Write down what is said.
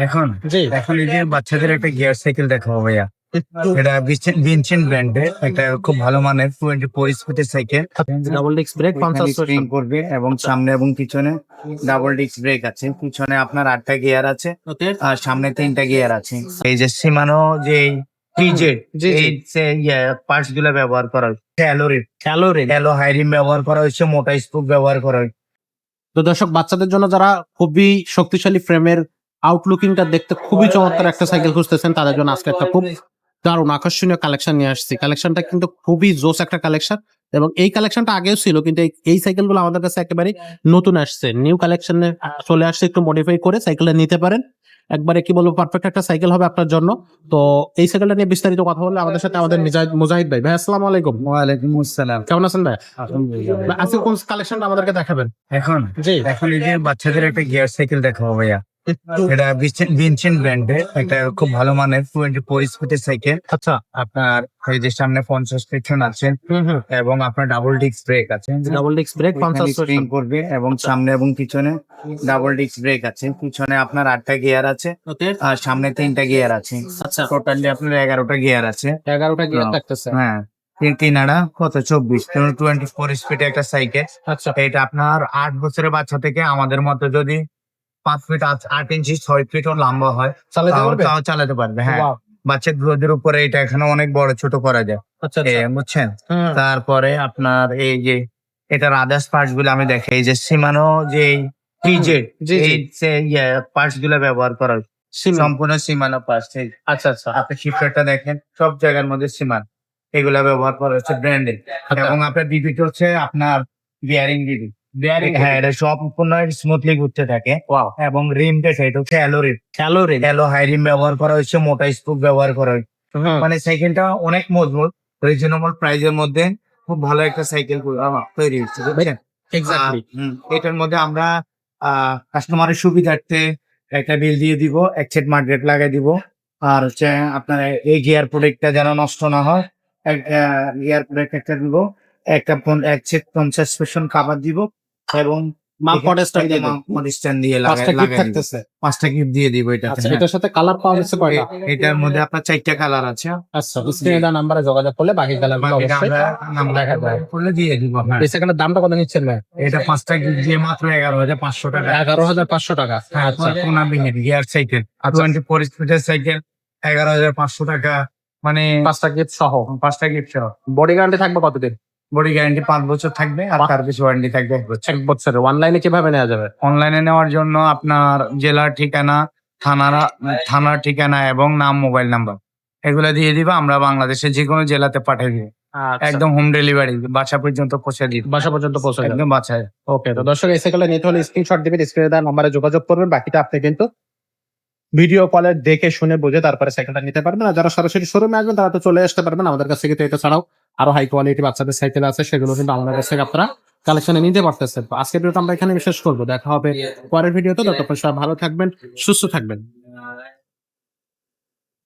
এখন? এখন এই যে বাচ্চাদের একটা গিয়ার সাইকেল দেখাবো ভাইয়া। এটা ব্র্যান্ডের একটা খুব ভালো মানের টোয়েন্টি ফোর স্পিডের cycle double disc brake spring করবে এবং সামনে এবং পিছনে ডাবল ডিস্ক ব্রেক আছে। পিছনে আপনার আটটা গিয়ার আছে আর সামনে তিনটা গিয়ার আছে। এই যে সীমানো যে পার্টসগুলো ব্যবহার করা হয়েছে অ্যালোরিম ক্যালোরি অ্যালো হাইরিম ব্যবহার করা হয়েছে মোটা স্পুক ব্যবহার করা হয়েছে তো দর্শক বাচ্চাদের জন্য যারা খুবই শক্তিশালী ফ্রেমের আউটলুকিংটা দেখতে খুবই চমৎকার একটা সাইকেল খুঁজতেছেন। তাদের জন্য আজকে একটা খুব দারুণ আকর্ষণীয় কালেকশন নিয়ে আসছি। কালেকশনটা কিন্তু খুবই জোস একটা কালেকশন এবং এই কালেকশনটা আগেও ছিল কিন্তু এই- সাইকেলগুলো আমাদের কাছে একেবারে নতুন আসছে। নিউ কালেকশনে চলে আসছে একটু মডিফাই করে সাইকেলটা নিতে পারেন। একবারে কি বলব পারফেক্ট একটা সাইকেল হবে আপনার জন্য। তো এই সাইকেলটা নিয়ে বিস্তারিত কথা বললে আমাদের সাথে আমাদের মিজাহিদ ভাই। ভাই আসসালামু আলাইকুম। ওয়ালাইকুম আসসালাম। কেমন আছেন ভাই? ভাই, আজকে কোন কালেকশনটা আমাদেরকে দেখাবেন? এখন? জি। এখন এই যে বাচ্চাদের একটা গিয়ার সাইকেল দেখাবো ভাইয়া। এটা ভিনচেন ব্র্যান্ডের একটা খুব ভালো মানের টোয়েন্টি ফোর স্পিডের সাইকেল আচ্ছা। আপনার এই যে সামনে পঞ্চাশ পেছন আছে এবং আপনার ডাবল ডিস্ক ব্রেক আছে। ডাবল ডিস্ক ব্রেক পঞ্চাশ স্প্রিং করবে এবং সামনে এবং পিছনে ডাবল ডিস্ক ব্রেক আছে। পিছনে আপনার আটটা গিয়ার আছে আর সামনে তিনটা গিয়ার আছে। আচ্ছা। টোটালি আপনার এগারোটা গিয়ার আছে। এগারোটা গিয়ার হ্যাঁ। থাকতেছে। হ্যাঁ। তিন তিন আড়া কত? চব্বিশ। টোয়েন্টি ফোর স্পিডে একটা সাইকেল আচ্ছা। এটা আপনার আট বছরের বাচ্চা থেকে আমাদের মতো যদি পাঁচ ফিট আট ইঞ্চি ছয় ফিট ও লম্বা হয়। চালাতে পারবে? তাও চালাতে পারবে হ্যাঁ। Wow, বাচ্চার উপরে এটা এখানে অনেক বড় ছোট করা যায়। আচ্ছা আচ্ছা। বুঝছেন? তারপরে আপনার এই যে এটার আদার্স পার্টসগুলো আমি দেখে এই যে সীমানো যে। এই পার্টসগুলো ব্যবহার করা হয়। সম্পূর্ণ সীমানো পার্টস আচ্ছা আচ্ছা। আপনি শিফটারটা দেখেন সব জায়গার মধ্যে সীমান। এগুলা ব্যবহার করা হচ্ছে ব্র্যান্ডেড আচ্ছা। এবং আপনার ডিবিট হচ্ছে আপনার বিয়ারিং Bearing হ্যাঁ এটা সম্পূর্ণ স্মুথলি ঘুরতে থাকে। এবং রিমটা সেটা হচ্ছে alloy rim alloy high rim ব্যবহার করা হচ্ছে মোটা স্পুক ব্যবহার করা হচ্ছে মানে সাইকেলটা অনেক মজবুত রিজনেবল প্রাইজের মধ্যে খুব ভালো একটা সাইকেল তৈরি হচ্ছে বুঝছেন? এটার মধ্যে আমরা কাস্টমারের সুবিধার্থে একটা বিল দিয়ে দিব এক সেট মার্কেট লাগাই দিব। আর হচ্ছে আপনার এই গিয়ার প্রোডাক্টটা যেন নষ্ট না হয় গিয়ার প্রোডাক্ট একটা দিব একটা এক সেট পঞ্চাশ পেশন কাবার দিব। এবং পাঁচটা গিফট দিয়ে দিব এটা আচ্ছা এটার সাথে কালার পাওয়া যাচ্ছে কয়টা? এটার মধ্যে আপনার চারটা কালার আছে। আচ্ছা স্ক্রিনে দেওয়া নাম্বারে যোগাযোগ করলে বাকি কালারগুলো এটা অবশ্যই আমরা নাম দেখা যায়। করলে দিয়ে দিব আপনার। দামটা কত নিচ্ছেন ভাই? এটা পাঁচটা গিফট দিয়ে মাত্র এগারো হাজার পাঁচশো টাকা। এগারো হাজার পাঁচশো টাকা। আচ্ছা। কোনা বিহের গিয়ার সাইকেল টোয়েন্টি ফোর স্পিডের সাইকেল এগারো হাজার পাঁচশো টাকা। মানে পাঁচটা গিফট সহ। পাঁচটা গিফট সহ। বডি গ্যারান্টি থাকবে কতদিন? বডি গ্যারান্টি পাঁচ বছর থাকবে আর বাহ। সার্ভিস ওয়ারেন্টি থাকবে এক বছর। অনলাইনে কীভাবে নেওয়া যাবে? অনলাইনে নেওয়ার জন্য আপনার জেলার ঠিকানা থানার থানার ঠিকানা এবং নাম মোবাইল নাম্বার। এগুলো দিয়ে দিবা আমরা বাংলাদেশের যে কোনো জেলাতে পাঠিয়ে দিব। একদম একদম হোম ডেলিভারি বাসা পর্যন্ত পৌঁছে দিই বাসা পর্যন্ত পৌঁছে একদম বাসায়। ওকে তো দর্শক এই সাইকেলে নিতে হলে স্ক্রিনশট দিবেন স্ক্রিনে দেওয়া নাম্বারে যোগাযোগ করবেন বাকিটা আপনি কিন্তু ভিডিও কলে দেখে শুনে বুঝে তারপরে সাইকেলটা নিতে পারবেন। আর যারা সরাসরি শোরুমে আসবেন তারা তো চলে আসতে পারবেন। আমাদের কাছ থেকে তো এটা ছাড়াও আরও হাই কোয়ালিটি বাচ্চাদের সাইকেল আছে সেগুলো কিন্তু আমাদের কাছ থেকে আপনারা কালেকশনে নিতে পারতেছেন। তো আজকের ভিডিওটা আমরা এখানে শেষ করব। দেখা হবে পরের ভিডিওতে ততক্ষণ সবাই ভালো থাকবেন সুস্থ থাকবেন।